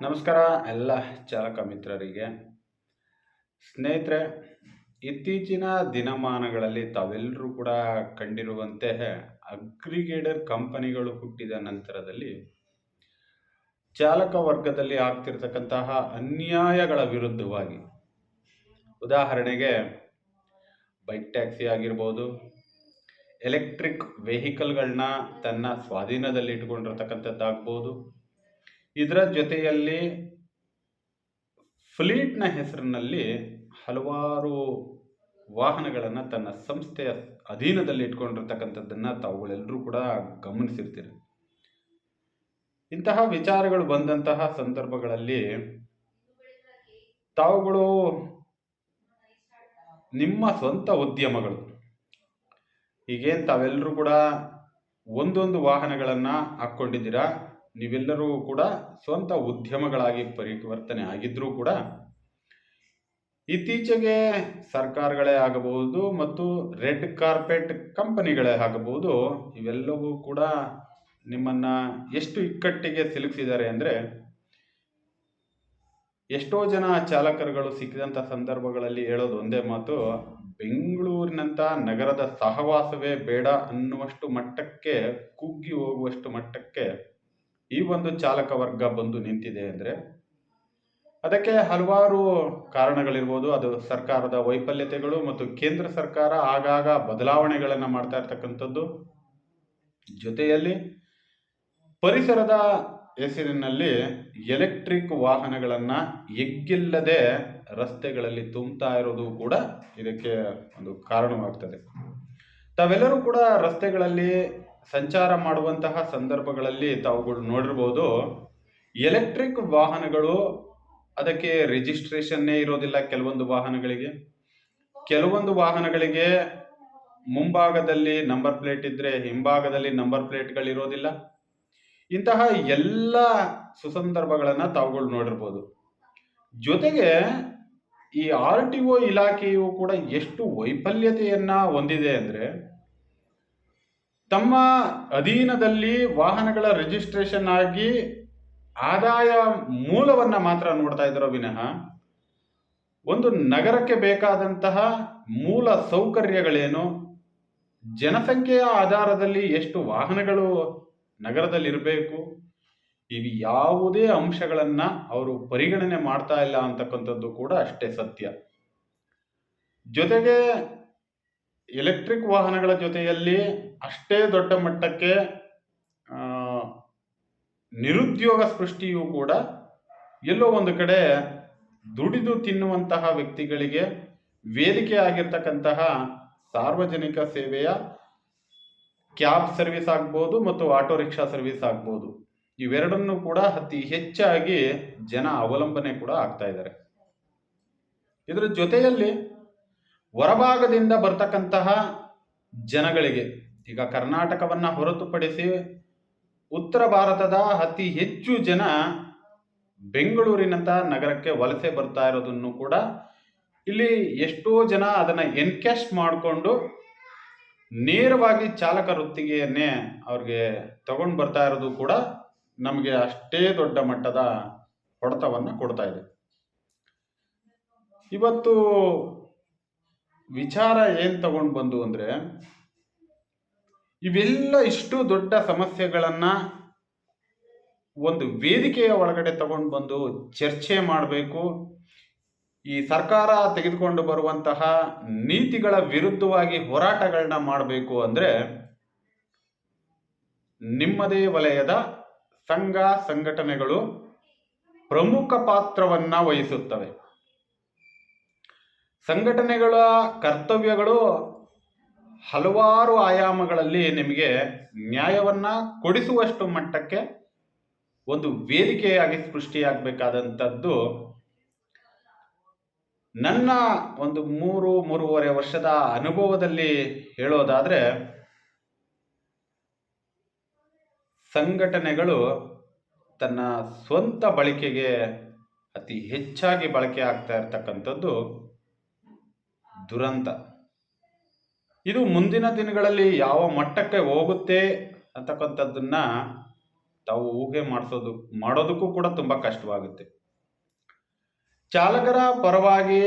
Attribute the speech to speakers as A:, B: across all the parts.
A: ನಮಸ್ಕಾರ ಎಲ್ಲ ಚಾಲಕ ಮಿತ್ರರಿಗೆ. ಸ್ನೇಹಿತರೆ, ಇತ್ತೀಚಿನ ದಿನಮಾನಗಳಲ್ಲಿ ತಾವೆಲ್ಲರೂ ಕೂಡ ಕಂಡಿರುವಂತೆ ಅಗ್ರಿಗೇಡರ್ ಕಂಪನಿಗಳು ಹುಟ್ಟಿದ ನಂತರದಲ್ಲಿ ಚಾಲಕ ವರ್ಗದಲ್ಲಿ ಆಗ್ತಿರ್ತಕ್ಕಂತಹ ಅನ್ಯಾಯಗಳ ವಿರುದ್ಧವಾಗಿ, ಉದಾಹರಣೆಗೆ ಬೈಕ್ ಟ್ಯಾಕ್ಸಿ ಆಗಿರ್ಬೋದು ಎಲೆಕ್ಟ್ರಿಕ್ ವೆಹಿಕಲ್ಗಳನ್ನ ತನ್ನ ಸ್ವಾಧೀನದಲ್ಲಿ ಇಟ್ಕೊಂಡಿರ್ತಕ್ಕಂಥದ್ದಾಗ್ಬೋದು ಇದರ ಜೊತೆಯಲ್ಲಿ ಫ್ಲೀಟ್ನ ಹೆಸರಿನಲ್ಲಿ ಹಲವಾರು ವಾಹನಗಳನ್ನು ತನ್ನ ಸಂಸ್ಥೆಯ ಅಧೀನದಲ್ಲಿ ಇಟ್ಕೊಂಡಿರ್ತಕ್ಕಂಥದ್ದನ್ನು ತಾವುಗಳೆಲ್ಲರೂ ಕೂಡ ಗಮನಿಸಿರ್ತೀರಿ. ಇಂತಹ ವಿಚಾರಗಳು ಬಂದಂತಹ ಸಂದರ್ಭಗಳಲ್ಲಿ ತಾವುಗಳು ನಿಮ್ಮ ಸ್ವಂತ ಉದ್ಯಮಗಳು. ಈಗೇನು ತಾವೆಲ್ಲರೂ ಕೂಡ ಒಂದೊಂದು ವಾಹನಗಳನ್ನು ಹಾಕ್ಕೊಂಡಿದ್ದೀರಾ? ನೀವೆಲ್ಲರೂ ಕೂಡ ಸ್ವಂತ ಉದ್ಯಮಗಳಾಗಿ ಪರಿವರ್ತನೆ ಆಗಿದ್ರೂ ಕೂಡ ಇತ್ತೀಚೆಗೆ ಸರ್ಕಾರಗಳೇ ಆಗಬಹುದು ಮತ್ತು ರೆಡ್ ಕಾರ್ಪೆಟ್ ಕಂಪನಿಗಳೇ ಆಗಬಹುದು, ಇವೆಲ್ಲವೂ ಕೂಡ ನಿಮ್ಮನ್ನು ಎಷ್ಟು ಇಕ್ಕಟ್ಟಿಗೆ ಸಿಲುಕಿಸಿದ್ದಾರೆ ಅಂದರೆ ಎಷ್ಟೋ ಜನ ಚಾಲಕರುಗಳು ಸಿಕ್ಕಿದಂಥ ಸಂದರ್ಭಗಳಲ್ಲಿ ಹೇಳೋದು ಒಂದೇ ಮಾತು, ಬೆಂಗಳೂರಿನಂಥ ನಗರದ ಸಹವಾಸವೇ ಬೇಡ ಅನ್ನುವಷ್ಟು ಮಟ್ಟಕ್ಕೆ, ಕುಗ್ಗಿ ಹೋಗುವಷ್ಟು ಮಟ್ಟಕ್ಕೆ ಈ ಒಂದು ಚಾಲಕ ವರ್ಗ ಬಂದು ನಿಂತಿದೆ ಅಂದರೆ ಅದಕ್ಕೆ ಹಲವಾರು ಕಾರಣಗಳಿರ್ಬೋದು. ಅದು ಸರ್ಕಾರದ ವೈಫಲ್ಯತೆಗಳು ಮತ್ತು ಕೇಂದ್ರ ಸರ್ಕಾರ ಆಗಾಗ ಬದಲಾವಣೆಗಳನ್ನು ಮಾಡ್ತಾ ಇರ್ತಕ್ಕಂಥದ್ದು. ಜೊತೆಯಲ್ಲಿ ಪರಿಸರದ ಹೆಸರಿನಲ್ಲಿ ಎಲೆಕ್ಟ್ರಿಕ್ ವಾಹನಗಳನ್ನು ಎಗ್ಗಿಲ್ಲದೆ ರಸ್ತೆಗಳಲ್ಲಿ ತುಂಬ್ತಾ ಇರೋದು ಕೂಡ ಇದಕ್ಕೆ ಒಂದು ಕಾರಣವಾಗ್ತದೆ. ತಾವೆಲ್ಲರೂ ಕೂಡ ರಸ್ತೆಗಳಲ್ಲಿ ಸಂಚಾರ ಮಾಡುವಂತಹ ಸಂದರ್ಭಗಳಲ್ಲಿ ತಾವುಗಳು ನೋಡಿರ್ಬೋದು, ಎಲೆಕ್ಟ್ರಿಕ್ ವಾಹನಗಳು ಅದಕ್ಕೆ ರಿಜಿಸ್ಟ್ರೇಷನ್ನೇ ಇರೋದಿಲ್ಲ ಕೆಲವೊಂದು ವಾಹನಗಳಿಗೆ. ಕೆಲವೊಂದು ವಾಹನಗಳಿಗೆ ಮುಂಭಾಗದಲ್ಲಿ ನಂಬರ್ ಪ್ಲೇಟ್ ಇದ್ದರೆ ಹಿಂಭಾಗದಲ್ಲಿ ನಂಬರ್ ಪ್ಲೇಟ್ಗಳಿರೋದಿಲ್ಲ ಇಂತಹ ಎಲ್ಲ ಸುಸಂದರ್ಭಗಳನ್ನು ತಾವುಗಳು ನೋಡಿರ್ಬೋದು. ಜೊತೆಗೆ ಈ ಆರ್ ಟಿ ಒ ಇಲಾಖೆಯು ಕೂಡ ಎಷ್ಟು ವೈಫಲ್ಯತೆಯನ್ನ ಹೊಂದಿದೆ ಅಂದರೆ ತಮ್ಮ ಅಧೀನದಲ್ಲಿ ವಾಹನಗಳ ರಿಜಿಸ್ಟ್ರೇಷನ್ ಆಗಿ ಆದಾಯ ಮೂಲವನ್ನ ಮಾತ್ರ ನೋಡ್ತಾ ಇದ್ದಾರೋ ವಿನಃ. ಒಂದು ನಗರಕ್ಕೆ ಬೇಕಾದಂತಹ ಮೂಲ ಸೌಕರ್ಯಗಳೇನು? ಜನಸಂಖ್ಯೆಯ ಆಧಾರದಲ್ಲಿ ಎಷ್ಟು ವಾಹನಗಳು ನಗರದಲ್ಲಿ ಇರಬೇಕು? ಇವು ಯಾವುದೇ ಅಂಶಗಳನ್ನ ಅವರು ಪರಿಗಣನೆ ಮಾಡ್ತಾ ಇಲ್ಲ ಅಂತಕ್ಕಂಥದ್ದು ಕೂಡ ಅಷ್ಟೇ ಸತ್ಯ. ಜೊತೆಗೆ ಎಲೆಕ್ಟ್ರಿಕ್ ವಾಹನಗಳ ಜೊತೆಯಲ್ಲಿ ಅಷ್ಟೇ ದೊಡ್ಡ ಮಟ್ಟಕ್ಕೆ ನಿರುದ್ಯೋಗ ಸೃಷ್ಟಿಯೂ ಕೂಡ ಎಲ್ಲೋ ಒಂದು ಕಡೆ ದುಡಿದು ತಿನ್ನುವಂತಹ ವ್ಯಕ್ತಿಗಳಿಗೆ ವೇದಿಕೆ ಆಗಿರ್ತಕ್ಕಂತಹ ಸಾರ್ವಜನಿಕ ಸೇವೆಯ ಕ್ಯಾಬ್ ಸರ್ವಿಸ್ ಆಗ್ಬೋದು ಮತ್ತು ಆಟೋ ರಿಕ್ಷಾ ಸರ್ವಿಸ್ ಆಗ್ಬೋದು. ಇವೆರಡನ್ನು ಕೂಡ ಅತಿ ಹೆಚ್ಚಾಗಿ ಜನ ಅವಲಂಬನೆ ಕೂಡ ಆಗ್ತಾ ಇದ್ದಾರೆ. ಇದರ ಜೊತೆಯಲ್ಲಿ ಹೊರಭಾಗದಿಂದ ಬರ್ತಕ್ಕಂತಹ ಜನಗಳಿಗೆ, ಈಗ ಕರ್ನಾಟಕವನ್ನ ಹೊರತುಪಡಿಸಿ ಉತ್ತರ ಭಾರತದ ಅತಿ ಹೆಚ್ಚು ಜನ ಬೆಂಗಳೂರಿನಂತಹ ನಗರಕ್ಕೆ ವಲಸೆ ಬರ್ತಾ ಇರೋದನ್ನು ಕೂಡ ಇಲ್ಲಿ ಎಷ್ಟೋ ಜನ ಅದನ್ನ ಎನ್ಕ್ಯಾಶ್ ಮಾಡಿಕೊಂಡು ನೇರವಾಗಿ ಚಾಲಕ ವೃತ್ತಿಗೆಯನ್ನೇ ಅವ್ರಿಗೆ ತಗೊಂಡು ಬರ್ತಾ ಇರೋದು ಕೂಡ ನಮಗೆ ಅಷ್ಟೇ ದೊಡ್ಡ ಮಟ್ಟದ ಹೊಡೆತವನ್ನು ಕೊಡ್ತಾ ಇದೆ. ಇವತ್ತು ವಿಚಾರ ಏನು ತಗೊಂಡು ಬಂದು ಅಂದರೆ, ಇವೆಲ್ಲ ಇಷ್ಟು ದೊಡ್ಡ ಸಮಸ್ಯೆಗಳನ್ನು ಒಂದು ವೇದಿಕೆಯ ಒಳಗಡೆ ತಗೊಂಡು ಬಂದು ಚರ್ಚೆ ಮಾಡಬೇಕು. ಈ ಸರ್ಕಾರ ತೆಗೆದುಕೊಂಡು ಬರುವಂತಹ ನೀತಿಗಳ ವಿರುದ್ಧವಾಗಿ ಹೋರಾಟಗಳನ್ನ ಮಾಡಬೇಕು ಅಂದರೆ, ನಿಮ್ಮದೇ ವಲಯದ ಸಂಘ, ಸಂಘಟನೆಗಳು ಪ್ರಮುಖ ಪಾತ್ರವನ್ನು ವಹಿಸುತ್ತವೆ. ಸಂಘಟನೆಗಳ ಕರ್ತವ್ಯಗಳು ಹಲವಾರು ಆಯಾಮಗಳಲ್ಲಿ ನಿಮಗೆ ನ್ಯಾಯವನ್ನ ಕೊಡಿಸುವಷ್ಟು ಮಟ್ಟಕ್ಕೆ ಒಂದು ವೇದಿಕೆಯಾಗಿ ಸೃಷ್ಟಿಯಾಗಬೇಕಾದಂಥದ್ದು. ನನ್ನ ಒಂದು ಮೂರು, ಮೂರುವರೆ ವರ್ಷದ ಅನುಭವದಲ್ಲಿ ಹೇಳೋದಾದರೆ, ಸಂಘಟನೆಗಳು ತನ್ನ ಸ್ವಂತ ಬಳಕೆಗೆ ಅತಿ ಹೆಚ್ಚಾಗಿ ಬಳಕೆ ಆಗ್ತಾ ಇರ್ತಕ್ಕಂಥದ್ದು ದುರಂತ. ಇದು ಮುಂದಿನ ದಿನಗಳಲ್ಲಿ ಯಾವ ಮಟ್ಟಕ್ಕೆ ಹೋಗುತ್ತೆ ಅಂತಕ್ಕಂಥದ್ದನ್ನ ತಾವು ಊಹೆ ಮಾಡಿಸೋದು, ಮಾಡೋದಕ್ಕೂ ಕೂಡ ತುಂಬ ಕಷ್ಟವಾಗುತ್ತೆ. ಚಾಲಕರ ಪರವಾಗಿ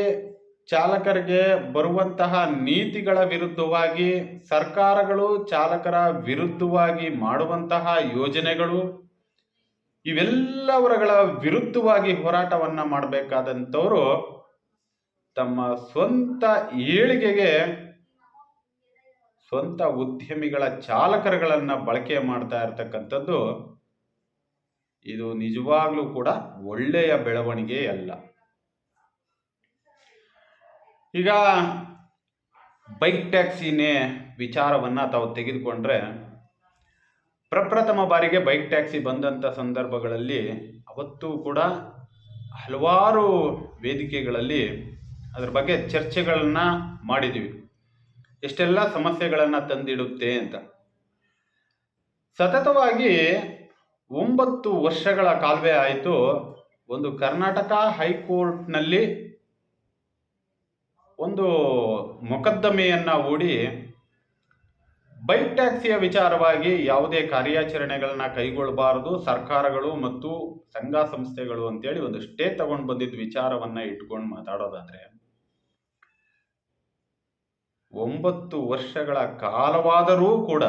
A: ಚಾಲಕರಿಗೆ ಬರುವಂತಹ ನೀತಿಗಳ ವಿರುದ್ಧವಾಗಿ, ಸರ್ಕಾರಗಳು ಚಾಲಕರ ವಿರುದ್ಧವಾಗಿ ಮಾಡುವಂತಹ ಯೋಜನೆಗಳು, ಇವೆಲ್ಲವರಗಳ ವಿರುದ್ಧವಾಗಿ ಹೋರಾಟವನ್ನ ಮಾಡಬೇಕಾದಂಥವರು ತಮ್ಮ ಸ್ವಂತ ಏಳಿಗೆಗೆ ಸ್ವಂತ ಉದ್ಯಮಿಗಳ ಚಾಲಕರುಗಳನ್ನು ಬಳಕೆ ಮಾಡ್ತಾ ಇರತಕ್ಕಂಥದ್ದು ಇದು ನಿಜವಾಗ್ಲೂ ಕೂಡ ಒಳ್ಳೆಯ ಬೆಳವಣಿಗೆ ಅಲ್ಲ. ಈಗ ಬೈಕ್ ಟ್ಯಾಕ್ಸಿನೇ ವಿಚಾರವನ್ನ ತಾವು ತೆಗೆದುಕೊಂಡ್ರೆ ಪ್ರಪ್ರಥಮ ಬಾರಿಗೆ ಬೈಕ್ ಟ್ಯಾಕ್ಸಿ ಬಂದಂಥ ಸಂದರ್ಭಗಳಲ್ಲಿ ಅವತ್ತು ಕೂಡ ಹಲವಾರು ವೇದಿಕೆಗಳಲ್ಲಿ ಅದ್ರ ಬಗ್ಗೆ ಚರ್ಚೆಗಳನ್ನ ಮಾಡಿದ್ದೀವಿ ಎಷ್ಟೆಲ್ಲ ಸಮಸ್ಯೆಗಳನ್ನು ತಂದಿಡುತ್ತೆ ಅಂತ. ಸತತವಾಗಿ ಒಂಬತ್ತು ವರ್ಷಗಳ ಕಾಲವೇ ಆಯಿತು. ಒಂದು ಕರ್ನಾಟಕ ಹೈಕೋರ್ಟ್ನಲ್ಲಿ ಒಂದು ಮೊಕದ್ದಮೆಯನ್ನ ಓಡಿ ಬೈಕ್ ಟ್ಯಾಕ್ಸಿಯ ವಿಚಾರವಾಗಿ ಯಾವುದೇ ಕಾರ್ಯಾಚರಣೆಗಳನ್ನ ಕೈಗೊಳ್ಳಬಾರದು. ಸರ್ಕಾರಗಳು ಮತ್ತು ಸಂಘ ಸಂಸ್ಥೆಗಳು ಅಂತೇಳಿ ಒಂದು ಸ್ಟೇ ತಗೊಂಡು ಬಂದಿದ್ದ ವಿಚಾರವನ್ನ ಇಟ್ಕೊಂಡು ಮಾತಾಡೋದಾದ್ರೆ ಒಂಬತ್ತು ವರ್ಷಗಳ ಕಾಲವಾದರೂ ಕೂಡ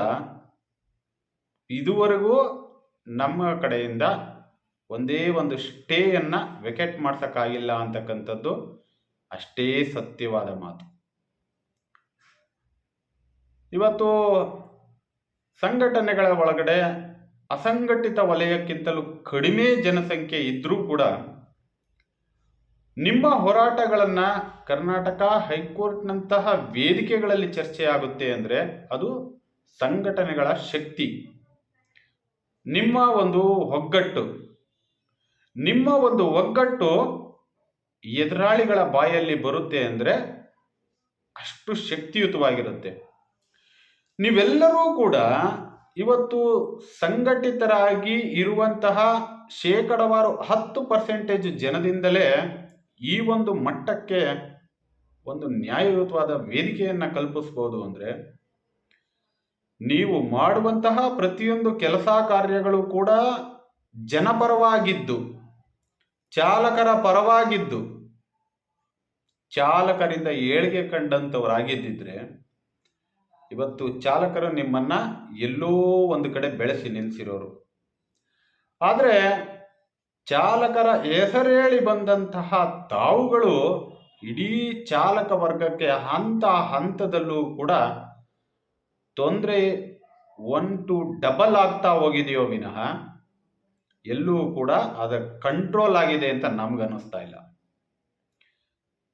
A: ಇದುವರೆಗೂ ನಮ್ಮ ಕಡೆಯಿಂದ ಒಂದೇ ಒಂದು ಸ್ಟೇಯನ್ನು ವೆಕೆಟ್ ಮಾಡ್ಸೋಕ್ಕಾಗಿಲ್ಲ ಅಂತಕ್ಕಂಥದ್ದು ಅಷ್ಟೇ ಸತ್ಯವಾದ ಮಾತು. ಇವತ್ತು ಸಂಘಟನೆಗಳ ಒಳಗಡೆ ಅಸಂಘಟಿತ ವಲಯಕ್ಕಿಂತಲೂ ಕಡಿಮೆ ಜನಸಂಖ್ಯೆ ಇದ್ದರೂ ಕೂಡ ನಿಮ್ಮ ಹೋರಾಟಗಳನ್ನು ಕರ್ನಾಟಕ ಹೈಕೋರ್ಟ್ನಂತಹ ವೇದಿಕೆಗಳಲ್ಲಿ ಚರ್ಚೆ ಆಗುತ್ತೆ ಅಂದರೆ ಅದು ಸಂಘಟನೆಗಳ ಶಕ್ತಿ. ನಿಮ್ಮ ಒಂದು ಒಗ್ಗಟ್ಟು. ನಿಮ್ಮ ಒಂದು ಒಗ್ಗಟ್ಟು ಎದುರಾಳಿಗಳ ಬಾಯಲ್ಲಿ ಬರುತ್ತೆ ಅಂದರೆ ಅಷ್ಟು ಶಕ್ತಿಯುತವಾಗಿರುತ್ತೆ. ನೀವೆಲ್ಲರೂ ಕೂಡ ಇವತ್ತು ಸಂಘಟಿತರಾಗಿ ಇರುವಂತಹ ಶೇಕಡವಾರು ಹತ್ತು ಪರ್ಸೆಂಟೇಜ್ ಜನದಿಂದಲೇ ಈ ಒಂದು ಮಟ್ಟಕ್ಕೆ ಒಂದು ನ್ಯಾಯಯುತವಾದ ವೇದಿಕೆಯನ್ನು ಕಲ್ಪಿಸ್ಬೋದು ಅಂದರೆ ನೀವು ಮಾಡುವಂತಹ ಪ್ರತಿಯೊಂದು ಕೆಲಸ ಕಾರ್ಯಗಳು ಕೂಡ ಜನಪರವಾಗಿದ್ದು, ಚಾಲಕರ ಪರವಾಗಿದ್ದು, ಚಾಲಕರಿಂದ ಏಳಿಗೆ ಕಂಡಂಥವರಾಗಿದ್ದಿದ್ರೆ ಇವತ್ತು ಚಾಲಕರು ನಿಮ್ಮನ್ನ ಎಲ್ಲೋ ಒಂದು ಕಡೆ ಬೆಳೆಸಿ ನಿಲ್ಲಿಸಿರೋರು ಆದರೆ ಚಾಲಕರ ಹೆಸರೇಳಿ ಬಂದಂತಹ ತಾವುಗಳು ಇಡೀ ಚಾಲಕ ವರ್ಗಕ್ಕೆ ಹಂತ ಹಂತದಲ್ಲೂ ಕೂಡ ತೊಂದರೆ ಒನ್ ಟು ಡಬಲ್ ಆಗ್ತಾ ಹೋಗಿದೆಯೋ ವಿನಃ ಎಲ್ಲೂ ಕೂಡ ಅದ ಕಂಟ್ರೋಲ್ ಆಗಿದೆ ಅಂತ ನಮ್ಗನ್ನಿಸ್ತಾ ಇಲ್ಲ.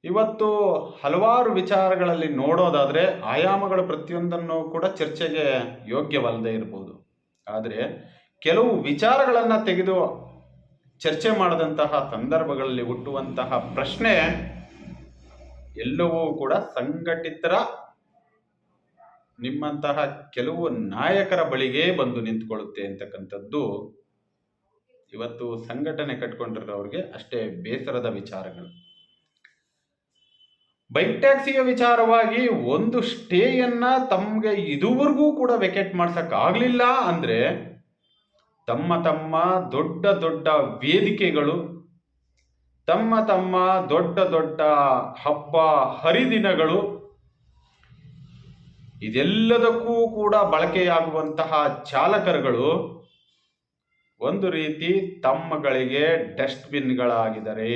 A: ಇವತ್ತು ಹಲವಾರು ವಿಚಾರಗಳಲ್ಲಿ ನೋಡೋದಾದ್ರೆ ಆಯಾಮಗಳು ಪ್ರತಿಯೊಂದನ್ನು ಕೂಡ ಚರ್ಚೆಗೆ ಯೋಗ್ಯವಲ್ಲದೆ ಇರ್ಬೋದು. ಆದರೆ ಕೆಲವು ವಿಚಾರಗಳನ್ನು ತೆಗೆದು ಚರ್ಚೆ ಮಾಡಿದಂತಹ ಸಂದರ್ಭಗಳಲ್ಲಿ ಹುಟ್ಟುವಂತಹ ಪ್ರಶ್ನೆ ಎಲ್ಲವೂ ಕೂಡ ಸಂಘಟಿತರ ನಿಮ್ಮಂತಹ ಕೆಲವು ನಾಯಕರ ಬಳಿಗೆ ಬಂದು ನಿಂತ್ಕೊಳ್ಳುತ್ತೆ ಅಂತಕ್ಕಂಥದ್ದು ಇವತ್ತು ಸಂಘಟನೆ ಕಟ್ಕೊಂಡಿರೋರಿಗೆ ಅಷ್ಟೇ ಬೇಸರದ ವಿಚಾರಗಳು. ಬೈಕ್ ಟ್ಯಾಕ್ಸಿಯ ವಿಚಾರವಾಗಿ ಒಂದು ಸ್ಟೇಯನ್ನ ತಮಗೆ ಇದುವರೆಗೂ ಕೂಡ ವೆಕೆಟ್ ಮಾಡ್ಸಕ್ ಆಗ್ಲಿಲ್ಲ ಅಂದ್ರೆ ತಮ್ಮ ತಮ್ಮ ದೊಡ್ಡ ದೊಡ್ಡ ವೇದಿಕೆಗಳು, ತಮ್ಮ ತಮ್ಮ ದೊಡ್ಡ ದೊಡ್ಡ ಹಬ್ಬ ಹರಿದಿನಗಳು, ಇದೆಲ್ಲದಕ್ಕೂ ಕೂಡ ಬಳಕೆಯಾಗುವಂತಹ ಚಾಲಕರುಗಳು ಒಂದು ರೀತಿ ತಮ್ಮಗಳಿಗೆ ಡಸ್ಟ್ಬಿನ್ಗಳಾಗಿದ್ದಾರೆ.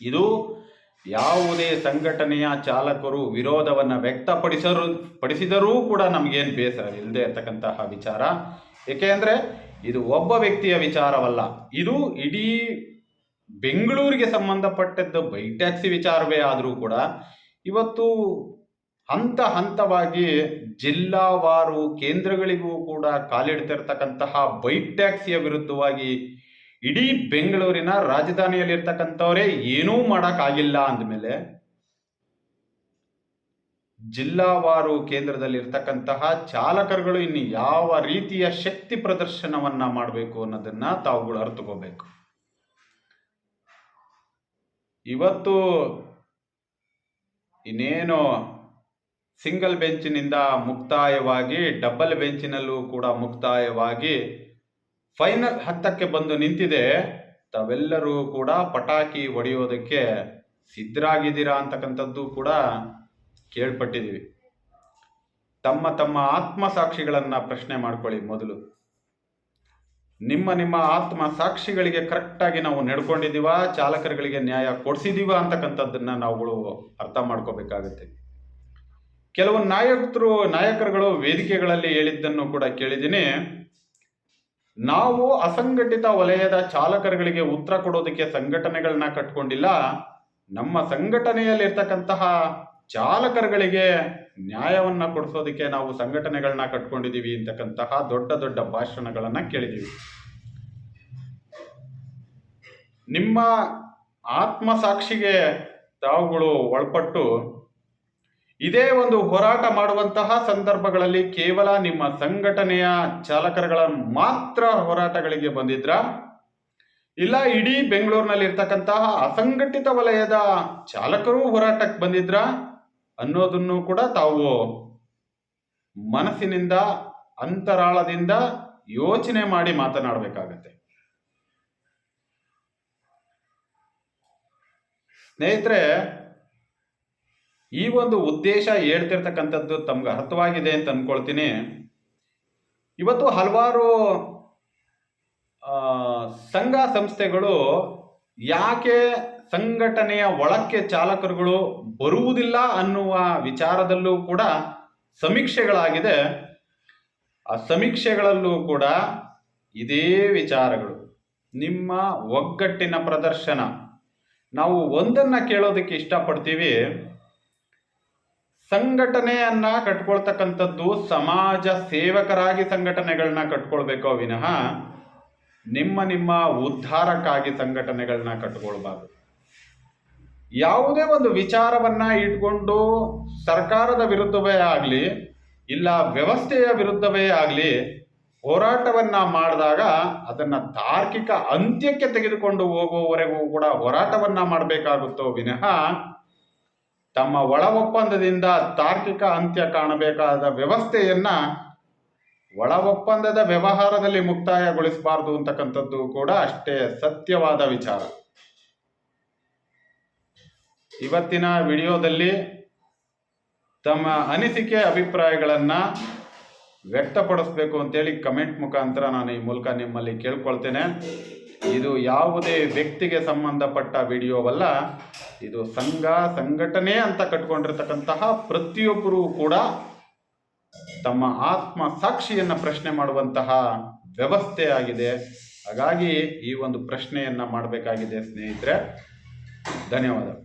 A: ಇದು ಯಾವುದೇ ಸಂಘಟನೆಯ ಚಾಲಕರು ವಿರೋಧವನ್ನು ವ್ಯಕ್ತಪಡಿಸರು, ಪಡಿಸಿದರೂ ಕೂಡ ನಮಗೇನು ಬೇಸರ ಇಲ್ಲದೆ ಇರತಕ್ಕಂತಹ ವಿಚಾರ. ಏಕೆಂದರೆ ಇದು ಒಬ್ಬ ವ್ಯಕ್ತಿಯ ವಿಚಾರವಲ್ಲ. ಇದು ಇಡೀ ಬೆಂಗಳೂರಿಗೆ ಸಂಬಂಧಪಟ್ಟದ್ದು ಬೈಕ್ ಟ್ಯಾಕ್ಸಿ ವಿಚಾರವೇ ಆದರೂ ಕೂಡ ಇವತ್ತು ಹಂತ ಹಂತವಾಗಿ ಜಿಲ್ಲಾವಾರು ಕೇಂದ್ರಗಳಿಗೂ ಕೂಡ ಕಾಲಿಡ್ತಿರ್ತಕ್ಕಂತಹ ಬೈಕ್ ಟ್ಯಾಕ್ಸಿಯ ವಿರುದ್ಧವಾಗಿ ಇಡೀ ಬೆಂಗಳೂರಿನ ರಾಜಧಾನಿಯಲ್ಲಿರ್ತಕ್ಕಂಥವರೇ ಏನೂ ಮಾಡೋಕ್ಕಾಗಿಲ್ಲ ಅಂದಮೇಲೆ ಜಿಲ್ಲಾವಾರು ಕೇಂದ್ರದಲ್ಲಿರ್ತಕ್ಕಂತಹ ಚಾಲಕರುಗಳು ಇನ್ನು ಯಾವ ರೀತಿಯ ಶಕ್ತಿ ಪ್ರದರ್ಶನವನ್ನ ಮಾಡಬೇಕು ಅನ್ನೋದನ್ನ ತಾವುಗಳು ಅರ್ಥಕೋಬೇಕು ಇವತ್ತು ಇನ್ನೇನು ಸಿಂಗಲ್ ಬೆಂಚಿನಿಂದ ಮುಕ್ತಾಯವಾಗಿ, ಡಬಲ್ ಬೆಂಚಿನಲ್ಲೂ ಕೂಡ ಮುಕ್ತಾಯವಾಗಿ ಫೈನಲ್ ಹತ್ತಕ್ಕೆ ಬಂದು ನಿಂತಿದೆ. ತಾವೆಲ್ಲರೂ ಕೂಡ ಪಟಾಕಿ ಹೊಡೆಯೋದಕ್ಕೆ ಸಿದ್ಧರಾಗಿದ್ದೀರಾ ಅಂತಕ್ಕಂಥದ್ದು ಕೂಡ ಕೇಳ್ಪಟ್ಟಿದ್ದೀವಿ. ತಮ್ಮ ತಮ್ಮ ಆತ್ಮ ಸಾಕ್ಷಿಗಳನ್ನು ಪ್ರಶ್ನೆ ಮಾಡ್ಕೊಳ್ಳಿ ಮೊದಲು. ನಿಮ್ಮ ನಿಮ್ಮ ಆತ್ಮ ಸಾಕ್ಷಿಗಳಿಗೆ ಕರೆಕ್ಟಾಗಿ ನಾವು ನಡ್ಕೊಂಡಿದ್ದೀವ, ಚಾಲಕರುಗಳಿಗೆ ನ್ಯಾಯ ಕೊಡಿಸಿದೀವ ಅಂತಕ್ಕಂಥದ್ದನ್ನು ನಾವುಗಳು ಅರ್ಥ ಮಾಡ್ಕೋಬೇಕಾಗುತ್ತೆ. ಕೆಲವು ನಾಯಕರು, ನಾಯಕರುಗಳು ವೇದಿಕೆಗಳಲ್ಲಿ ಹೇಳಿದ್ದನ್ನು ಕೂಡ ಕೇಳಿದ್ದೀನಿ. ನಾವು ಅಸಂಘಟಿತ ವಲಯದ ಚಾಲಕರುಗಳಿಗೆ ಉತ್ತರ ಕೊಡೋದಕ್ಕೆ ಸಂಘಟನೆಗಳನ್ನ ಕಟ್ಕೊಂಡಿಲ್ಲ. ನಮ್ಮ ಸಂಘಟನೆಯಲ್ಲಿರ್ತಕ್ಕಂತಹ ಚಾಲಕರುಗಳಿಗೆ ನ್ಯಾಯವನ್ನ ಕೊಡಿಸೋದಕ್ಕೆ ನಾವು ಸಂಘಟನೆಗಳನ್ನ ಕಟ್ಕೊಂಡಿದ್ದೀವಿ ಅಂತಕ್ಕಂತಹ ದೊಡ್ಡ ದೊಡ್ಡ ಭಾಷಣಗಳನ್ನು ಕೇಳಿದ್ದೀವಿ ನಿಮ್ಮ ಆತ್ಮಸಾಕ್ಷಿಗೆ ತಾವುಗಳು ಒಳಪಟ್ಟು ಇದೇ ಒಂದು ಹೋರಾಟ ಮಾಡುವಂತಹ ಸಂದರ್ಭಗಳಲ್ಲಿ ಕೇವಲ ನಿಮ್ಮ ಸಂಘಟನೆಯ ಚಾಲಕರುಗಳ ಮಾತ್ರ ಹೋರಾಟಗಳಿಗೆ ಬಂದಿದ್ರ? ಇಲ್ಲ ಇಡೀ ಬೆಂಗಳೂರಿನಲ್ಲಿ ಇರ್ತಕ್ಕಂತಹ ಅಸಂಘಟಿತ ವಲಯದ ಚಾಲಕರು ಹೋರಾಟಕ್ಕೆ ಬಂದಿದ್ರ? ಅನ್ನೋದನ್ನು ಕೂಡ ತಾವು ಮನಸ್ಸಿನಿಂದ, ಅಂತರಾಳದಿಂದ ಯೋಚನೆ ಮಾಡಿ ಮಾತನಾಡಬೇಕಾಗತ್ತೆ. ಸ್ನೇಹಿತರೆ, ಈ ಒಂದು ಉದ್ದೇಶ ಹೇಳ್ತಿರ್ತಕ್ಕಂಥದ್ದು ತಮ್ಗೆ ಅರ್ಥವಾಗಿದೆ ಅಂತ ಅನ್ಕೊಳ್ತೀನಿ. ಇವತ್ತು ಹಲವಾರು ಸಂಘ ಸಂಸ್ಥೆಗಳು ಯಾಕೆ ಸಂಘಟನೆಯ ಒಳಕ್ಕೆ ಚಾಲಕರುಗಳು ಬರುವುದಿಲ್ಲ ಅನ್ನುವ ವಿಚಾರದಲ್ಲೂ ಕೂಡ ಸಮೀಕ್ಷೆಗಳಾಗಿದೆ. ಆ ಸಮೀಕ್ಷೆಗಳಲ್ಲೂ ಕೂಡ ಇದೇ ವಿಚಾರಗಳು. ನಿಮ್ಮ ಒಗ್ಗಟ್ಟಿನ ಪ್ರದರ್ಶನ. ನಾವು ಒಂದನ್ನ ಕೇಳೋದಕ್ಕೆ ಇಷ್ಟಪಡ್ತೀವಿ. ಸಂಘಟನೆಯನ್ನ ಕಟ್ಕೊಳ್ತಕ್ಕಂಥದ್ದು ಸಮಾಜ ಸೇವಕರಾಗಿ ಸಂಘಟನೆಗಳನ್ನ ಕಟ್ಕೊಳ್ಬೇಕೋ ವಿನಃ, ನಿಮ್ಮ ನಿಮ್ಮ ಉದ್ಧಾರಕ್ಕಾಗಿ ಸಂಘಟನೆಗಳನ್ನ ಕಟ್ಕೊಳ್ಬಾರ್ದು. ಯಾವುದೇ ಒಂದು ವಿಚಾರವನ್ನ ಇಟ್ಕೊಂಡು ಸರ್ಕಾರದ ವಿರುದ್ಧವೇ ಆಗಲಿ, ಇಲ್ಲ ವ್ಯವಸ್ಥೆಯ ವಿರುದ್ಧವೇ ಆಗಲಿ ಹೋರಾಟವನ್ನ ಮಾಡಿದಾಗ ಅದನ್ನ ತಾರ್ಕಿಕ ಅಂತ್ಯಕ್ಕೆ ತೆಗೆದುಕೊಂಡು ಹೋಗುವವರೆಗೂ ಕೂಡ ಹೋರಾಟವನ್ನ ಮಾಡಬೇಕಾಗುತ್ತೋ ವಿನಃ ತಮ್ಮ ಒಳ ಒಪ್ಪಂದದಿಂದ ತಾರ್ಕಿಕ ಅಂತ್ಯ ಕಾಣಬೇಕಾದ ವ್ಯವಸ್ಥೆಯನ್ನ ಒಳ ಒಪ್ಪಂದದ ವ್ಯವಹಾರದಲ್ಲಿ ಮುಕ್ತಾಯಗೊಳಿಸಬಾರದು ಅಂತಕ್ಕಂಥದ್ದು ಕೂಡ ಅಷ್ಟೇ ಸತ್ಯವಾದ ವಿಚಾರ. ಇವತ್ತಿನ ವಿಡಿಯೋದಲ್ಲಿ ತಮ್ಮ ಅನಿಸಿಕೆ ಅಭಿಪ್ರಾಯಗಳನ್ನು ವ್ಯಕ್ತಪಡಿಸ್ಬೇಕು ಅಂತೇಳಿ ಕಮೆಂಟ್ ಮುಖಾಂತರ ನಾನು ಈ ಮೂಲಕ ನಿಮ್ಮಲ್ಲಿ ಕೇಳ್ಕೊಳ್ತೇನೆ. ಇದು ಯಾವುದೇ ವ್ಯಕ್ತಿಗೆ ಸಂಬಂಧಪಟ್ಟ ವಿಡಿಯೋವಲ್ಲ, ಇದು ಸಂಘ, ಸಂಘಟನೆ ಅಂತ ಕಟ್ಕೊಂಡಿರ್ತಕ್ಕಂತಹ ಪ್ರತಿಯೊಬ್ಬರೂ ಕೂಡ ತಮ್ಮ ಆತ್ಮ ಸಾಕ್ಷಿಯನ್ನು ಪ್ರಶ್ನೆ ಮಾಡುವಂತಹ ವ್ಯವಸ್ಥೆ ಆಗಿದೆ. ಹಾಗಾಗಿ ಈ ಒಂದು ಪ್ರಶ್ನೆಯನ್ನ ಮಾಡಬೇಕಾಗಿದೆ ಸ್ನೇಹಿತರೆ. ಧನ್ಯವಾದ.